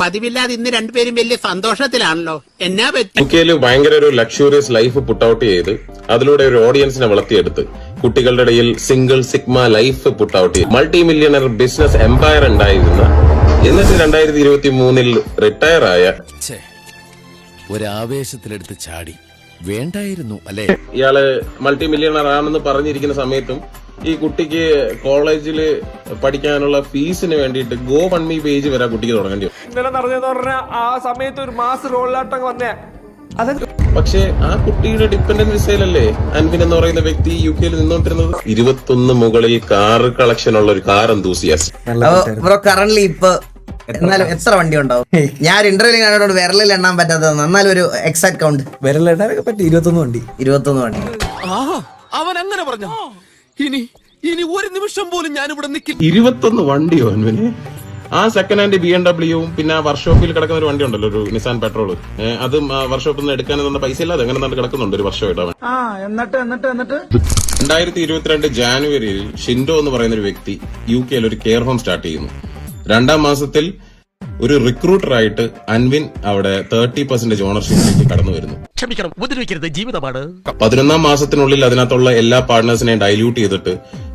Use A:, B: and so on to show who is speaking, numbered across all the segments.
A: പതിവില്ലാതെ ഇന്ന് രണ്ടുപേരും വലിയ സന്തോഷത്തിലാണല്ലോ. എന്നാ പറ്റി?
B: യു കെയിൽ ഭയങ്കര ഒരു ലക്ഷൂറിയസ് ലൈഫ് പുട്ട് ഔട്ട് ചെയ്ത് അതിലൂടെ ഒരു ഓഡിയൻസിനെ വളർത്തിയെടുത്ത് കുട്ടികളുടെ ഇടയിൽ single sigma life put out ചെയ്ത് മൾട്ടി മില്യണർ ബിസിനസ് എംപയർ ഉണ്ടായിരുന്ന എന്നിട്ട് രണ്ടായിരത്തി ഇരുപത്തി മൂന്നിൽ റിട്ടയർ ആയ
C: ഒരാവേശത്തിലെടുത്ത് ചാടി. വേണ്ടായിരുന്നു അല്ലെ?
B: ഇയാൾ മൾട്ടി മില്യണർ ആണെന്ന് പറഞ്ഞിരിക്കുന്ന സമയത്തും ഈ കുട്ടിക്ക് കോളേജിൽ പഠിക്കാനുള്ള ഫീസിന് വേണ്ടിയിട്ട് ഗോ വൺ മീ പേജ് വരെ കുട്ടിക്ക് തുടങ്ങേണ്ടി വരും.
D: ഇന്നലെ നടന്നതെന്ന് പറഞ്ഞാൽ ആ സമയത്ത് ഒരു മാസ് റോളിലാട്ടം വന്നേ. അത്
B: പക്ഷേ ആ കുട്ടിയുടെ ഡിപ്പെൻഡന്റ് വിസയിലല്ലേ അൻവിൻ എന്ന് പറയുന്ന വ്യക്തി യു കെയിൽ നിന്നോണ്ടിരുന്നത്? ഇരുപത്തൊന്ന് മുകളിൽ കാർ കളക്ഷൻ ഉള്ള ഒരു കാർ എന്തൂസിയാസ്.
E: ബ്രോ കറന്റ് ഇപ്പൊ എന്നാലും എത്ര വണ്ടി ഉണ്ടാവും? ഞാൻ ഒരു ഇന്റർവ്യൂ കണ്ടോണ്ട് വിരലിൽ എണ്ണാൻ പറ്റാത്ത എന്നാലും ഒരു എക്സാക്ട് കൗണ്ട്
F: വിരലിടാനൊക്കെ പറ്റി ഇരുപത്തൊന്ന് വണ്ടി.
E: ഇരുപത്തൊന്ന് വണ്ടി.
C: അവൻ അങ്ങനെ പറഞ്ഞു? ഇനി ഇനി ഒരു നിമിഷം പോലും ഞാൻ ഇവിടെ നിൽക്കില്ല
B: ഇരുപത്തൊന്ന് വണ്ടിയോ അൻവിന് ആ സെക്കൻഡ് ഹാൻഡ് ബി എം ഡബ്ല്യൂവും പിന്നെ ആ വർക്ക്ഷോപ്പിൽ കിടക്കുന്ന ഒരു വണ്ടി ഉണ്ടല്ലോ ഒരു നിസാൻ പെട്രോൾ അത് വർക്ക്ഷോപ്പിൽ നിന്ന് എടുക്കാനെന്നുള്ള പൈസ ഇല്ലാതെ അങ്ങനെ തന്നെ കിടക്കുന്നുണ്ട് ഒരു വർഷമായിട്ട് അവൻ
F: ആ എന്നിട്ട് എന്നിട്ട് എന്നിട്ട്.
B: രണ്ടായിരത്തി ഇരുപത്തിരണ്ട് ജാനുവരിയിൽ ഷിൻഡോ എന്ന് പറയുന്ന ഒരു വ്യക്തി യു കെയിൽ ഒരു കെയർ ഹോം സ്റ്റാർട്ട് ചെയ്യുന്നു. രണ്ടാം മാസത്തിൽ ഒരു റിക്രൂട്ടർ ആയിട്ട് അൻവിൻ അവിടെ തേർട്ടി പെർസെന്റേജ് ഓണർഷിപ്പിലേക്ക് കടന്നു വരുന്നു.
C: ക്ഷമിക്കണം ഉപദ്രവിക്കരുത് ജീവിതമാണ്
B: പതിനൊന്നാം മാസത്തിനുള്ളിൽ അതിനകത്തുള്ള എല്ലാ പാർട്ട്നേഴ്സിനെയും ഡൈല്യൂട്ട് ചെയ്തിട്ട്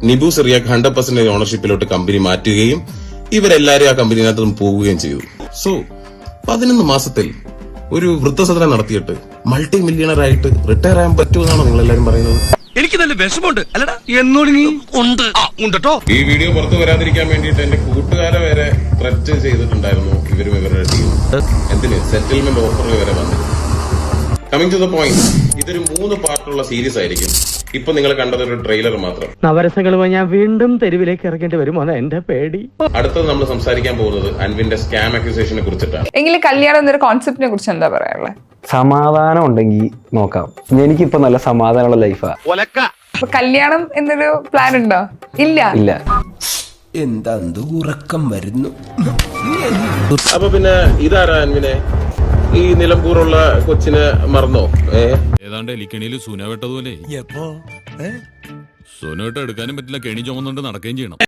B: നിബു സിറിയാക്ക് ഹൺഡ്രഡ് പെർസെന്റേജ് ഓണർഷിപ്പിലോട്ട് കമ്പനി മാറ്റുകയും ഇവരെല്ലാരും ആ കമ്പനിനകത്ത് നിന്ന് പോവുകയും ചെയ്തു. സോ പതിനൊന്ന് മാസത്തിൽ ഒരു വൃദ്ധസദനം നടത്തിയിട്ട് മൾട്ടി മില്യണർ ആയിട്ട് റിട്ടയർ ആകാൻ പറ്റുമെന്നാണോ നിങ്ങൾ എല്ലാവരും പറയുന്നത്?
C: എനിക്ക് നല്ല വിഷമമുണ്ട്. അല്ലടാ എന്നോട് നീ ഉണ്ട്. ആ ഉണ്ടോ
B: ഈ വീഡിയോ പുറത്തു വരാതിരിക്കാൻ വേണ്ടിയിട്ട് എന്റെ കൂട്ടുകാരെ വരെ ത്രെറ്റ് ചെയ്തിട്ടുണ്ടായിരുന്നു. ഇവരും ഇവരുടെ ടീം എന്തിന്? സെറ്റിൽമെന്റ് ഓഫർ വരെ വന്നു. കമ്മിങ് ടു ദ പോയിന്റ് ഇതൊരു മൂന്ന് പാർട്ടുള്ള സീരീസ് ആയിരിക്കും. ഇപ്പൊ നിങ്ങൾ കണ്ടത് ഒരു ട്രെയിലർ മാത്രം.
G: നവരസങ്ങളുമായി ഞാൻ വീണ്ടും തെരുവിലേക്ക് ഇറങ്ങേണ്ടി വരുമോ എന്റെ പേടി.
B: അടുത്തത് നമ്മൾ സംസാരിക്കാൻ പോകുന്നത് അൻവിന്റെ സ്കാം അക്യൂസേഷനെ കുറിച്ചിട്ടാണ്.
H: എങ്കിലും കല്യാണം എന്നൊരു കോൺസെപ്റ്റിനെ കുറിച്ച് എന്താ പറയാനുള്ളത്
I: സമാധാനം ഉണ്ടെങ്കിൽ നോക്കാം. എനിക്കിപ്പോ നല്ല സമാധാനമുള്ള ലൈഫാ
H: അപ്പൊ കല്യാണം എന്നൊരു പ്ലാൻ ഉണ്ടോ? ഇല്ല.
I: ഇല്ല.
C: എന്താ ഉറക്കം വരുന്നു?
B: അപ്പൊ പിന്നെ ഇതാരാ അൻവിനെ? ഈ നിലമ്പൂറുള്ള കൊച്ചിനെ മറന്നോ?
J: ഏതാണ്ട് എലിക്കണിയിൽ സുന വെട്ടതുപോലെ. സുന വെട്ട എടുക്കാനും പറ്റില്ല കെണി ചുമന്നുകൊണ്ട് നടക്കുകയും ചെയ്യണം.